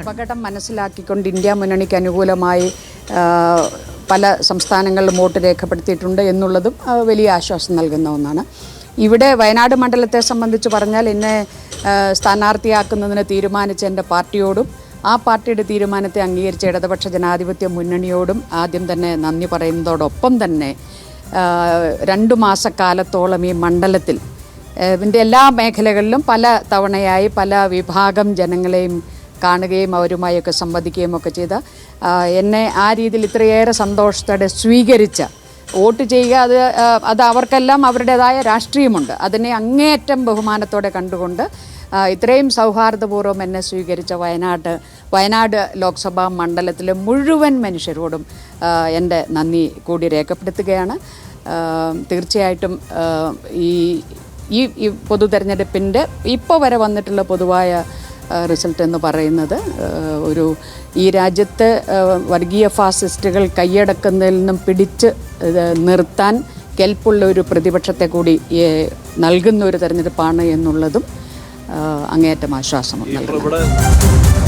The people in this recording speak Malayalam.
അപകടം മനസ്സിലാക്കിക്കൊണ്ട് ഇന്ത്യ മുന്നണിക്ക് അനുകൂലമായി പല സംസ്ഥാനങ്ങളിലും വോട്ട് രേഖപ്പെടുത്തിയിട്ടുണ്ട് എന്നുള്ളതും വലിയ ആശ്വാസം നൽകുന്ന ഒന്നാണ്. ഇവിടെ വയനാട് മണ്ഡലത്തെ സംബന്ധിച്ച് പറഞ്ഞാൽ എന്നെ സ്ഥാനാർത്ഥിയാക്കുന്നതിന് തീരുമാനിച്ച എന്റെ പാർട്ടിയോടും ആ പാർട്ടിയുടെ തീരുമാനത്തെ അംഗീകരിച്ച ഇടതുപക്ഷ ജനാധിപത്യ മുന്നണിയോടും ആദ്യം തന്നെ നന്ദി പറയുന്നതോടൊപ്പം തന്നെ രണ്ടു മാസക്കാലത്തോളം ഈ മണ്ഡലത്തിൽ ഇതിന്റെ എല്ലാ മേഖലകളിലും പല തവണയായി പല വിഭാഗം ജനങ്ങളെയും കാണുകയും അവരുമായൊക്കെ സംവദിക്കുകയും ഒക്കെ ചെയ്ത എന്നെ ആ രീതിയിൽ ഇത്രയേറെ സന്തോഷത്തോടെ സ്വീകരിച്ച വോട്ട് ചെയ്യുക അത് അത് അവർക്കെല്ലാം അവരുടേതായ രാഷ്ട്രീയമുണ്ട്. അതിനെ അങ്ങേയറ്റം ബഹുമാനത്തോടെ കണ്ടുകൊണ്ട് ഇത്രയും സൗഹാർദ്ദപൂർവം എന്നെ സ്വീകരിച്ച വയനാട് വയനാട് ലോക്സഭാ മണ്ഡലത്തിലെ മുഴുവൻ മനുഷ്യരോടും എന്റെ നന്ദി കൂടി രേഖപ്പെടുത്തുകയാണ്. തീർച്ചയായിട്ടും ഈ ഈ ഈ പൊതു തെരഞ്ഞെടുപ്പിന്റെ ഇപ്പോൾ വരെ വന്നിട്ടുള്ള പൊതുവായ റിസൾട്ട് എന്ന് പറയുന്നത് ഒരു ഈ രാജ്യത്ത് വർഗീയ ഫാസിസ്റ്റുകൾ കൈയടക്കുന്നതിൽ നിന്നും പിടിച്ച് നിർത്താൻ കെൽപ്പുള്ള ഒരു പ്രതിപക്ഷത്തെ കൂടി നൽകുന്ന ഒരു തെരഞ്ഞെടുപ്പാണ് എന്നുള്ളതും അങ്ങേയറ്റം ആശ്വാസം നൽകുന്നു